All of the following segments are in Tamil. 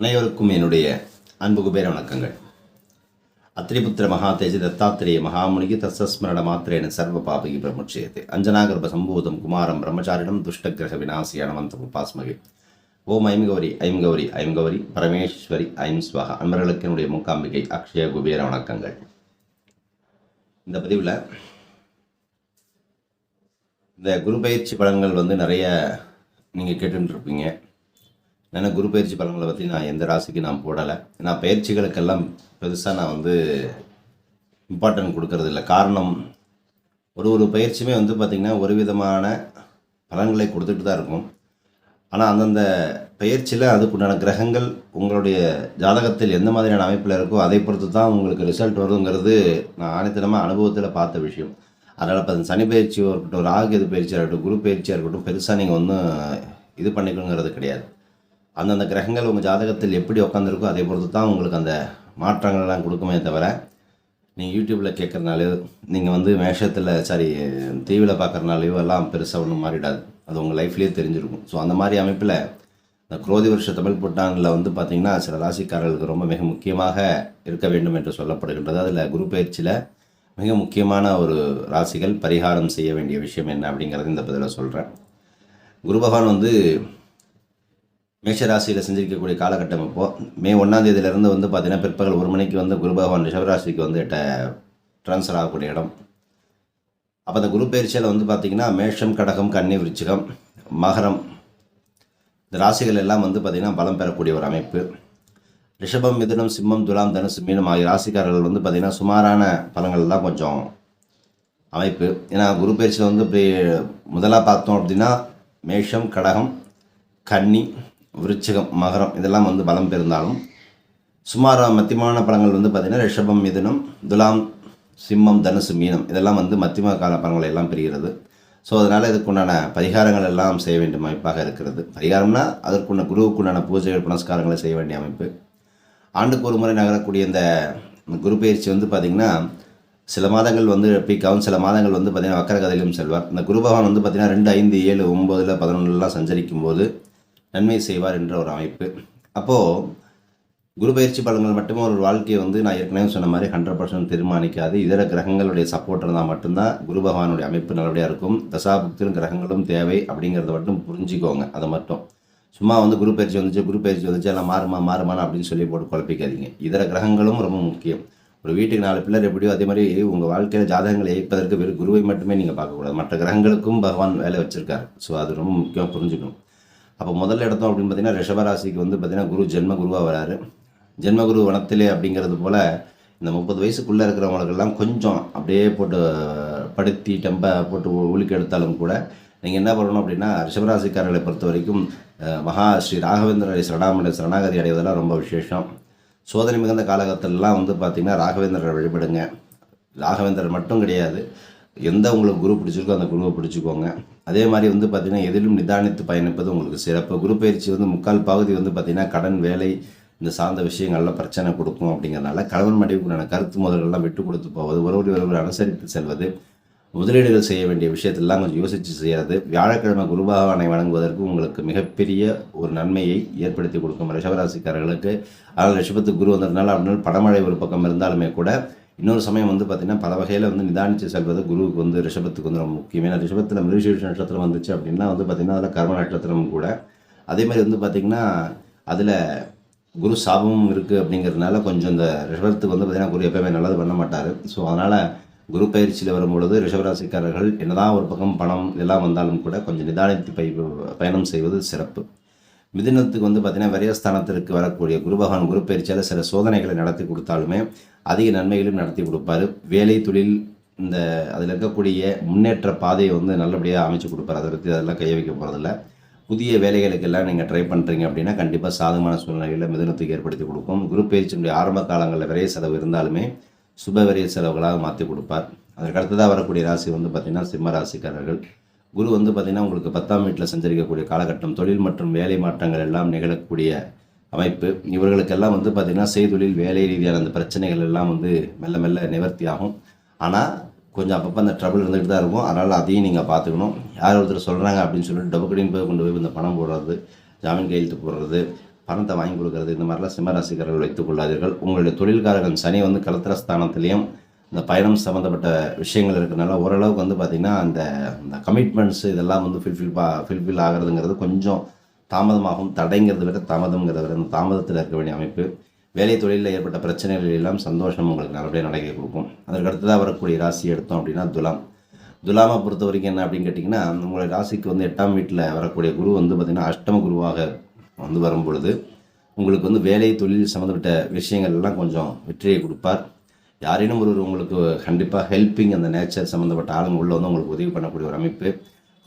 அனைவருக்கும் என்னுடைய அன்பு குபேர வணக்கங்கள். அத்திரிபுத்திர மகாதேஜ தத்தாத்திரேய மகாமுனிகி தசஸ்மரண மாத்திரேன சர்வ பாபகி பிரமுட்சயத்தை அஞ்சனாகர்ப சம்பூதம் குமாரம் பிரம்மச்சாரிடம் துஷ்டகிரக விநாசி அனவந்த உபாஸ்மகி. ஓம் ஐம் கௌரி ஐம் கௌரி ஐம் கௌரி பரமேஸ்வரி ஐம் ஸ்வகா. அன்பர்களுக்கு என்னுடைய மூக்காம்பிகை அக்ஷய குபேர வணக்கங்கள். இந்த பதிவில் இந்த குரு பயிற்சி பலன்கள் வந்து நிறைய நீங்கள் கேட்டுட்டு ஏன்னா குரு பயிற்சி பலன்களை பற்றி நான் எந்த ராசிக்கு நான் போடலை. நான் பயிற்சிகளுக்கெல்லாம் பெருசாக நான் வந்து இம்பார்ட்டன்ட் கொடுக்கறது இல்லை காரணம் ஒரு ஒரு பயிற்சியுமே வந்து பார்த்திங்கன்னா ஒரு விதமான பலன்களை கொடுத்துட்டு தான் இருக்கும். ஆனால் அந்தந்த பயிற்சியில் அதுக்குண்டான கிரகங்கள் உங்களுடைய ஜாதகத்தில் எந்த மாதிரியான அமைப்பில் இருக்கோ அதை பொறுத்து தான் உங்களுக்கு ரிசல்ட் வருங்கிறது நான் ஆணித்தனமாக அனுபவத்தில் பார்த்த விஷயம். அதனால் இப்போ சனி பயிற்சியாக இருக்கட்டும் ராகு எது பயிற்சியாக இருக்கட்டும் குரு பயிற்சியாக இருக்கட்டும் பெருசாக நீங்கள் ஒன்றும் இது பண்ணிக்கணுங்கிறது கிடையாது. அந்தந்த கிரகங்கள் உங்கள் ஜாதகத்தில் எப்படி உட்காந்துருக்கோ அதை பொறுத்து தான் உங்களுக்கு அந்த மாற்றங்கள்லாம் கொடுக்குமே தவிர நீங்கள் யூடியூப்பில் கேட்குறனாலையோ நீங்கள் வந்து மேஷத்தில் சாரி டிவியில் பார்க்குறனாலையோ எல்லாம் பெருசாக ஒன்றும் மாறிடாது. அது உங்கள் லைஃப்லேயே தெரிஞ்சிருக்கும். ஸோ அந்த மாதிரி அமைப்பில் இந்த குரோதி வருஷ தமிழ் புத்தாண்டில் வந்து பார்த்திங்கன்னா சில ராசிக்காரர்களுக்கு ரொம்ப மிக முக்கியமாக இருக்க வேண்டும் என்று சொல்லப்படுகின்றது. அதில் குரு பயிற்சியில் மிக முக்கியமான ஒரு ராசிகள் பரிகாரம் செய்ய வேண்டிய விஷயம் என்ன அப்படிங்கிறது இந்த பதிவில் சொல்கிறேன் குரு பகவான் வந்து மேஷராசியில் செஞ்சிருக்கக்கூடிய காலகட்டம் இப்போது மே ஒன்றாம் தேதியிலேருந்து வந்து பார்த்தீங்கன்னா பிற்பகல் ஒரு மணிக்கு வந்து குரு பகவான் ரிஷபராசிக்கு வந்து ட்ரான்ஸ்ஃபர் ஆகக்கூடிய இடம். அப்போ அந்த குரு பயிற்சியில் வந்து பார்த்திங்கன்னா மேஷம் கடகம் கன்னி விருச்சிகம் மகரம் இந்த ராசிகள் எல்லாம் வந்து பார்த்திங்கன்னா பலம் பெறக்கூடிய ஒரு அமைப்பு. ரிஷபம் மிதுனம் சிம்மம் துலாம் தனுசு மீனம் ஆகிய ராசிக்காரர்கள் வந்து பார்த்திங்கன்னா சுமாரான பலங்கள் தான் கொஞ்சம் அமைப்பு. ஏன்னா குரு பயிற்சியில் வந்து இப்படி முதலாக பார்த்தோம் அப்படின்னா மேஷம் கடகம் கன்னி விருச்சிகம் மகரம் இதெல்லாம் வந்து பலம் பெருந்தாலும் சுமார் மத்தியமான பழங்கள் வந்து பார்த்திங்கன்னா ரிஷபம் மிதுனம் துலாம் சிம்மம் தனுசு மீனம் இதெல்லாம் வந்து மத்தியம கால பழங்கள் எல்லாம் பெறுகிறது ஸோ அதனால் இதுக்குண்டான பரிகாரங்கள் எல்லாம் செய்ய வேண்டிய அமைப்பாக இருக்கிறது. பரிகாரம்னா அதற்குண்டான குருவுக்குண்டான பூஜைகள் புனஸ்காரங்களை செய்ய வேண்டிய அமைப்பு. ஆண்டுக்கு ஒரு முறை நகரக்கூடிய இந்த குரு பயிற்சி வந்து பார்த்திங்கன்னா சில மாதங்கள் வந்து பீக்காவும் சில மாதங்கள் வந்து பார்த்திங்கன்னா வக்கரகதையிலும் செல்வார். இந்த குரு பகவான் வந்து பார்த்திங்கன்னா ரெண்டு ஐந்து ஏழு ஒம்போதில் பதினொன்றுலாம் சஞ்சரிக்கும் போது நன்மை செய்வார் என்ற ஒரு அமைப்பு. அப்போது குரு பயிற்சி பலன்கள் மட்டுமே ஒரு வாழ்க்கையை வந்து நான் ஏற்கனவே சொன்ன மாதிரி ஹண்ட்ரட் பர்சன்ட் தீர்மானிக்காது. இதர கிரகங்களுடைய சப்போர்ட் இருந்தால் மட்டும்தான் குரு பகவானுடைய அமைப்பு நல்லபடியாக இருக்கும். தசாபுக்திலும் கிரகங்களும் தேவை அப்படிங்கிறத மட்டும் புரிஞ்சுக்கோங்க. அதை மட்டும். சும்மா வந்து குரு பயிற்சி வந்துச்சு குரு பயிற்சி வந்துச்சு எல்லாம் மாறுமா மாறுமான்னு அப்படின்னு சொல்லி போட்டு குழப்பிக்காதீங்க. இதர கிரகங்களும் ரொம்ப முக்கியம். ஒரு வீட்டுக்கு நாலு பிள்ளர் எப்படியோ அதே மாதிரி உங்கள் வாழ்க்கையில் ஜாதகங்களை இயப்பதற்கு வெறும் குருவை மட்டுமே நீங்கள் பார்க்கக்கூடாது. மற்ற கிரகங்களுக்கும் பகவான் வேலை வச்சுருக்காரு. ஸோ அது ரொம்ப முக்கியம் புரிஞ்சுக்கணும். அப்போ முதல்ல இடத்தம் அப்படின்னு பார்த்தீங்கன்னா ரிஷபராசிக்கு வந்து பார்த்தீங்கன்னா குரு ஜென்ம குருவாக வராரு. ஜென்மகுரு வனத்திலே அப்படிங்கிறது போல் இந்த முப்பது வயசுக்குள்ளே இருக்கிறவங்களுக்கெல்லாம் கொஞ்சம் அப்படியே போட்டு படுத்தி டெம்ப போட்டு உலுக்கி எடுத்தாலும் கூட நீங்கள் என்ன பண்ணணும் அப்படின்னா ரிஷபராசிக்காரர்களை பொறுத்த வரைக்கும் மகா ஸ்ரீ ராகவேந்திரரை சரணாமலை சரணாகதி அடைவதெல்லாம் ரொம்ப விசேஷம். சோதனை மிகுந்த காலகட்டத்திலலாம் வந்து பார்த்திங்கன்னா ராகவேந்திரரை வழிபடுங்க. ராகவேந்திரர் மட்டும் கிடையாது. எந்த உங்களுக்கு குரு பிடிச்சிருக்கோ அந்த குருவை பிடிச்சிக்கோங்க. அதே மாதிரி வந்து பார்த்திங்கன்னா எதிலும் நிதானித்து பயணிப்பது உங்களுக்கு சிறப்பு. குரு பயிற்சி வந்து முக்கால் பகுதி வந்து பார்த்திங்கன்னா கடன் வேலை இந்த சார்ந்த விஷயங்கள்லாம் பிரச்சனை கொடுக்கும் அப்படிங்கிறனால கணவன் மனைவிக்குண்டான கருத்து முதல்கள்லாம் விட்டு கொடுத்து போவது ஒருவர் ஒருவர் அனுசரித்து செல்வது முதலீடுகள் செய்ய வேண்டிய விஷயத்தெல்லாம் கொஞ்சம் யோசித்து செய்கிறது வியாழக்கிழமை குரு பகவானை வணங்குவதற்கு உங்களுக்கு மிகப்பெரிய ஒரு நன்மையை ஏற்படுத்தி கொடுக்கும். ரிஷபராசிக்காரர்களுக்கு ஆனால் ரிஷபத்துக்கு குரு வந்ததுனால அப்படின்னா படமழை ஒரு பக்கம் இருந்தாலுமே கூட இன்னொரு சமயம் வந்து பார்த்திங்கன்னா பல வகையில் வந்து நிதானித்து செல்வது குருவுக்கு வந்து ரிஷபத்துக்கு வந்து ரொம்ப முக்கியம். ஏன்னா ரிஷபத்தில் மிருஷேஷ நட்சத்திரம் வந்துச்சு அப்படின்னா வந்து பார்த்திங்கன்னா அதில் கர்ம நட்சத்திரமும் கூட. அதே மாதிரி வந்து பார்த்திங்கன்னா அதில் குரு சாபமும் இருக்குது அப்படிங்கிறதுனால கொஞ்சம் இந்த ரிஷபத்துக்கு வந்து பார்த்திங்கன்னா குரு எப்போயுமே நல்லது பண்ண மாட்டார். ஸோ அதனால் குரு பயிற்சியில் வரும்பொழுது ரிஷபராசிக்காரர்கள் என்னதான் ஒரு பக்கம் பணம் இதெல்லாம் வந்தாலும் கூட கொஞ்சம் நிதானித்து பய பயணம் செய்வது சிறப்பு. மிதுனத்துக்கு வந்து பார்த்திங்கன்னா விரயஸ்தானத்திற்கு வரக்கூடிய குரு பகவான் குரு பயிற்சியால் சில சோதனைகளை நடத்தி கொடுத்தாலுமே அதிக நன்மைகளும் நடத்தி கொடுப்பாரு. வேலை தொழில் இந்த அதில் இருக்கக்கூடிய முன்னேற்ற பாதையை வந்து நல்லபடியாக அமைச்சு கொடுப்பார். அதை பற்றி அதெல்லாம் கைய வைக்க போகிறதில்ல புதிய வேலைகளுக்கெல்லாம் நீங்கள் ட்ரை பண்ணுறீங்க அப்படின்னா கண்டிப்பாக சாதகமான சூழ்நிலைகளை மிதுனத்துக்கு ஏற்படுத்தி கொடுக்கும். குரு பயிற்சியினுடைய ஆரம்ப காலங்களில் விரைய செலவு இருந்தாலுமே சுப விரைய செலவுகளாக மாற்றி கொடுப்பார். அதற்கு அடுத்ததாக வரக்கூடிய ராசி வந்து பார்த்திங்கன்னா சிம்ம ராசிக்காரர்கள். குரு வந்து பார்த்திங்கன்னா உங்களுக்கு பத்தாம் வீட்டில் சஞ்சரிக்கக்கூடிய காலகட்டம் தொழில் மற்றும் வேலை மாற்றங்கள் எல்லாம் நிகழக்கூடிய அமைப்பு. இவர்களுக்கெல்லாம் வந்து பார்த்திங்கன்னா செய்தொழில் வேலை ரீதியான அந்த பிரச்சனைகள் எல்லாம் வந்து மெல்ல மெல்ல நிவர்த்தி ஆகும். ஆனால் கொஞ்சம் அப்பப்போ அந்த ட்ரபிள் இருந்துகிட்டு தான் இருக்கும். அதனால் அதையும் நீங்கள் பார்த்துக்கணும். யார் ஒருத்தர் சொல்கிறாங்க அப்படின்னு சொல்லிட்டு டபுக்கடின்னு போய் கொண்டு போய் இந்த பணம் போடுறது ஜாமீன் கையெழுத்து போடுறது பணத்தை வாங்கி கொடுக்கறது இந்த மாதிரிலாம் சிம்மராசிக்காரர்கள் வைத்துக் கொள்ளாதீர்கள். உங்களுடைய தொழில்காரர்கள் சனி வந்து கலத்திர ஸ்தானத்திலையும் இந்த பயணம் சம்மந்தப்பட்ட விஷயங்கள் இருக்கிறனால ஓரளவுக்கு வந்து பார்த்திங்கன்னா அந்த அந்த கமிட்மெண்ட்ஸ் இதெல்லாம் வந்து ஃபில்ஃபில் பா ஃபில்ஃபில் ஆகிறதுங்கிறது கொஞ்சம் தாமதமாகும் தடைங்கிறத விட தாமதங்கிறத விட அந்த தாமதத்தில் இருக்க வேண்டிய அமைப்பு. வேலை தொழிலில் ஏற்பட்ட பிரச்சனைகள் எல்லாம் சந்தோஷம் உங்களுக்கு நல்லபடியாக நடக்க கொடுக்கும். அதற்கு அடுத்ததாக வரக்கூடிய ராசி எடுத்தோம் அப்படின்னா துலாம். துலாமை பொறுத்த வரைக்கும் என்ன அப்படின்னு கேட்டிங்கன்னா உங்களுடைய ராசிக்கு வந்து எட்டாம் வீட்டில் வரக்கூடிய குரு வந்து பார்த்திங்கன்னா அஷ்டம குருவாக வந்து வரும் பொழுது உங்களுக்கு வந்து வேலை தொழில் சம்மந்தப்பட்ட விஷயங்கள் எல்லாம் கொஞ்சம் வெற்றியை கொடுப்பார். யாரேனும் ஒருவர் உங்களுக்கு கண்டிப்பாக ஹெல்ப்பிங் அந்த நேச்சர் சம்மந்தப்பட்ட ஆளுங்க உள்ள வந்து உங்களுக்கு உதவி பண்ணக்கூடிய ஒரு அமைப்பு.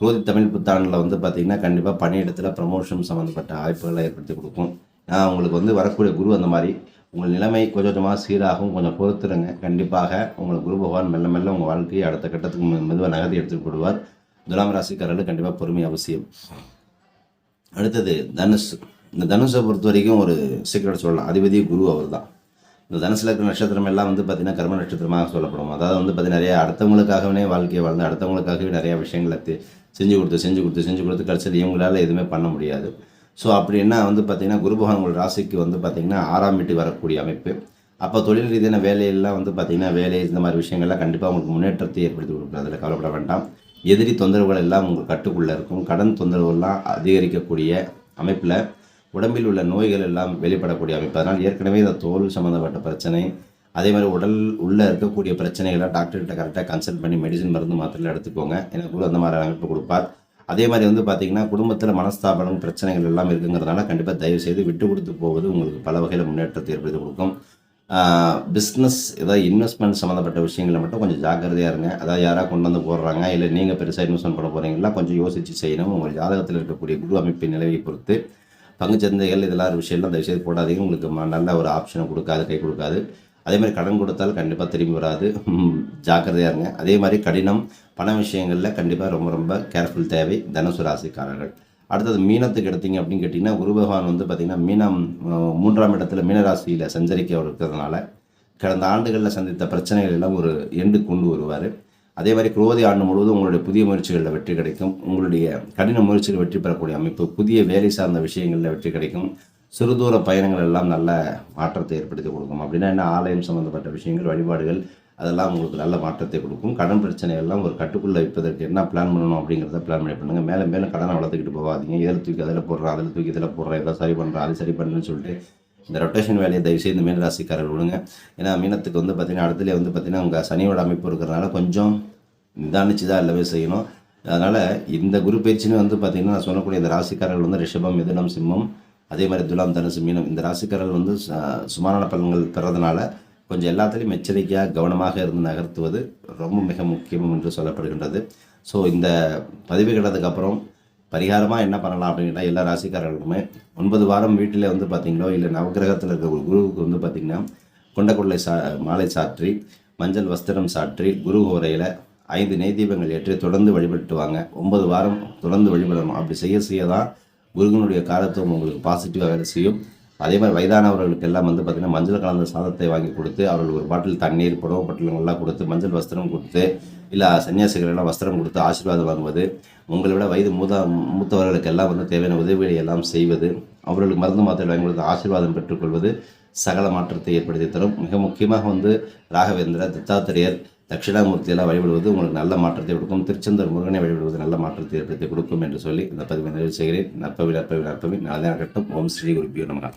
குரோதி தமிழ் புத்தாண்டில் வந்து பார்த்திங்கன்னா கண்டிப்பாக பணியிடத்தில் ப்ரமோஷன் சம்மந்தப்பட்ட வாய்ப்புகளை ஏற்படுத்தி கொடுக்கும். நான் உங்களுக்கு வந்து வரக்கூடிய குரு அந்த மாதிரி உங்கள் நிலைமை கொஞ்சம் கொஞ்சமாக சீராகும் கொஞ்சம் பொறுத்துருங்க. கண்டிப்பாக உங்களுக்கு குரு பகவான் மெல்ல மெல்ல உங்கள் வாழ்க்கையை அடுத்த கட்டத்துக்கு மெதுவாக நகர்த்தி எடுத்துட்டு போடுவார் துலாம் ராசிக்காரர்கள் கண்டிப்பாக பொறுமை அவசியம். அடுத்தது தனுஷ். இந்த தனுஷை பொறுத்த வரைக்கும் ஒரு சீக்கிரம் சொல்லலாம். அதிபதி குரு அவர் தான் இந்த தனுசில் இருக்கிற நட்சத்திரம் எல்லாம் வந்து பார்த்திங்கன்னா கர்ம நட்சத்திரமாக சொல்லப்படும். அதாவது வந்து பார்த்திங்கன்னா நிறைய அடுத்தவங்களுக்காகவே வாழ்க்கையை வாழ்ந்து அடுத்தவங்களுக்காகவே நிறைய விஷயங்களை செஞ்சு கொடுத்து செஞ்சு கொடுத்து செஞ்சு கொடுத்து கடைசியில் இவங்களால் எதுவுமே பண்ண முடியாது. ஸோ அப்படின்னா வந்து பார்த்திங்கன்னா குரு பகவான் உங்கள் ராசிக்கு வந்து பார்த்திங்கன்னா ஆறாம் வீட்டுக்கு வரக்கூடிய அமைப்பு. அப்போ தொழில் ரீதியான வேலையெல்லாம் வந்து பார்த்திங்கன்னா வேலை இந்த மாதிரி விஷயங்கள்லாம் கண்டிப்பாக உங்களுக்கு முன்னேற்றத்தை ஏற்படுத்தி கொடுக்கும். அதில் கவலைப்பட வேண்டாம். எதிரி தொந்தரவுகள் எல்லாம் உங்கள் கட்டுக்குள்ளே இருக்கும். கடன் தொந்தரவுகள்லாம் அதிகரிக்கக்கூடிய அமைப்பில் உடம்பில் உள்ள நோய்கள் எல்லாம் வெளிப்படக்கூடிய அமைப்பு. அதனால் ஏற்கனவே இந்த தோல் சம்மந்தப்பட்ட பிரச்சனை அதே மாதிரி உடல் உள்ளே இருக்கக்கூடிய பிரச்சனைகளை டாக்டர்கிட்ட கரெக்டாக கன்சல்ட் பண்ணி மெடிசின் மருந்து மாத்திரையில் எடுத்துக்கோங்க. எனக்கு கூட அந்த மாதிரி அமைப்பு கொடுப்பார். அதே மாதிரி வந்து பார்த்திங்கன்னா குடும்பத்தில் மனஸ்தாபனம் பிரச்சனைகள் எல்லாம் இருக்குங்கிறதுனால கண்டிப்பாக தயவு செய்து விட்டு கொடுத்து போவது உங்களுக்கு பல வகையில் முன்னேற்றத்தை ஏற்படுத்தி கொடுக்கும். பிஸ்னஸ் ஏதாவது இன்வெஸ்ட்மெண்ட் சம்மந்தப்பட்ட விஷயங்களை மட்டும் கொஞ்சம் ஜாக்கிரதையாக இருங்க. அதாவது யாராவது கொண்டு வந்து போடுறாங்க இல்லை நீங்கள் பெருசாக இன்வெஸ்ட்மெண்ட் பண்ண போகிறீங்களா கொஞ்சம் யோசித்து செய்யணும். உங்கள் ஜாதகத்தில் இருக்கக்கூடிய குரு அமைப்பின் நிலவை பொறுத்து. பங்குச்சந்தைகள் இதெல்லாம் விஷயம்லாம் அந்த விஷயத்தை போடாதீங்க. உங்களுக்கு நல்ல ஒரு ஆப்ஷனை கொடுக்காது கை கொடுக்காது. அதே மாதிரி கடன் கொடுத்தால் கண்டிப்பாக திரும்பி வராது. ஜாக்கிரதையாக இருங்க. அதே மாதிரி கடினம் பண விஷயங்களில் கண்டிப்பாக ரொம்ப ரொம்ப கேர்ஃபுல் தேவை. தனுசு ராசிக்காரர்கள். அடுத்தது மீனத்துக்கு எடுத்தீங்க அப்படின்னு கேட்டிங்கன்னா குரு பகவான் வந்து பார்த்திங்கன்னா மீனம் மூன்றாம் இடத்துல மீனராசியில் சஞ்சரிக்க இருக்கிறதுனால கடந்த ஆண்டுகளில் சந்தித்த பிரச்சனைகள் எல்லாம் ஒரு எண்டு கொண்டு வருவார். அதே மாதிரி குரோதி ஆண்டு முழுவதும் உங்களுடைய புதிய முயற்சிகளில் வெற்றி கிடைக்கும். உங்களுடைய கடின முயற்சியில் வெற்றி பெறக்கூடிய அமைப்பு புதிய வேலை சார்ந்த விஷயங்களில் வெற்றி கிடைக்கும். சிறுதூர பயணங்கள் எல்லாம் நல்ல மாற்றத்தை ஏற்படுத்தி கொடுக்கும். அப்படின்னா என்ன? ஆலயம் சம்மந்தப்பட்ட விஷயங்கள் வழிபாடுகள் அதெல்லாம் உங்களுக்கு நல்ல மாற்றத்தை கொடுக்கும். கடன் பிரச்சனை எல்லாம் ஒரு கட்டுக்குள்ளே வைப்பதற்கு என்ன பிளான் பண்ணணும் அப்படிங்கிறத பிளான் பண்ணி பண்ணுங்கள் மேலே மேலே கடனை வளர்த்துக்கிட்டு போகாதீங்க. இதில் தூக்கி அதில் போடுறேன் அதில் தூக்கி இதில் போடுறேன் இதை சரி பண்ணுறேன் அது சரி பண்ணுறேன்னு சொல்லிட்டு இந்த ரொட்டேஷன் வேலையை தயவுசெய்து இந்த மீனராசிக்காரர் விடுங்க. ஏன்னா மீனத்துக்கு வந்து பார்த்திங்கன்னா அடுத்துல வந்து பார்த்திங்கன்னா உங்கள் சனியோட அமைப்பு இருக்கிறனால கொஞ்சம் நிதானிச்சு தான் எல்லாமே செய்யணும். அதனால் இந்த குரு பயிற்சின்னு வந்து பார்த்திங்கன்னா நான் சொல்லக்கூடிய இந்த ராசிக்காரர்கள் வந்து ரிஷபம் மிதுனம் சிம்மம் அதே மாதிரி துலாம் தனுசு மீனம் இந்த ராசிக்காரர்கள் வந்து ச- சுமாரான பலன்கள் பெறதுனால கொஞ்சம் எல்லாத்துலேயும் எச்சரிக்கையாக கவனமாக இருந்து நகர்த்துவது ரொம்ப மிக முக்கியம் என்று சொல்லப்படுகின்றது. ஸோ இந்த பதிவு கிட்டதுக்கப்புறம் பரிகாரமாக என்ன பண்ணலாம் அப்படின்னா எல்லா ராசிக்காரர்களுமே ஒன்பது வாரம் வீட்டில் வந்து பார்த்திங்களோ இல்லை நவகிரகத்தில் இருக்கிற ஒரு குருவுக்கு வந்து பார்த்திங்கன்னா கொண்டக்குள்ளை சா மாலை சாற்றி மஞ்சள் வஸ்திரம் சாற்றி குரு ஹோரையில் ஐந்து நெய் தீபங்கள் ஏற்றி தொடர்ந்து வழிபட்டு வாங்க. ஒன்பது வாரம் தொடர்ந்து வழிபடணும். அப்படி செய்ய செய்ய தான் குருகனுடைய காரத்துவம் உங்களுக்கு பாசிட்டிவாக வேலை செய்யும். அதே மாதிரி வயதானவர்களுக்கு எல்லாம் வந்து பார்த்திங்கன்னா மஞ்சள் கலந்த சாதத்தை வாங்கி கொடுத்து அவர்கள் ஒரு பாட்டில் தண்ணீர் புடவை பட்டலங்கள்லாம் கொடுத்து மஞ்சள் வஸ்திரம் கொடுத்து இல்லை சன்னியாசிகளெல்லாம் வஸ்திரம் கொடுத்து ஆசீர்வாதம் வாங்குவது உங்களை விட வயது மூத மூத்தவர்களுக்கு எல்லாம் வந்து தேவையான உதவிகளை எல்லாம் செய்வது அவர்களுக்கு மருந்து மாத்திரை வாங்கி கொடுத்து ஆசீர்வாதம் பெற்றுக்கொள்வது சகல மாற்றத்தை ஏற்படுத்தி தரும். மிக முக்கியமாக வந்து ராகவேந்திர தத்தாத்திரேயர் தட்சிணாமூர்த்தியெல்லாம் வழிபடுவது உங்களுக்கு நல்ல மாற்றத்தை கொடுக்கும். திருச்செந்தூர் முருகனை வழிபடுவது நல்ல மாற்றத்தை ஏற்படுத்தி கொடுக்கும் என்று சொல்லி இந்த பதிவை நிறைவு செய்கிறேன். நற்பவி நற்பவி நற்பவி நல்ல கட்டம் ஓம் ஸ்ரீ குருபியோ நமகா.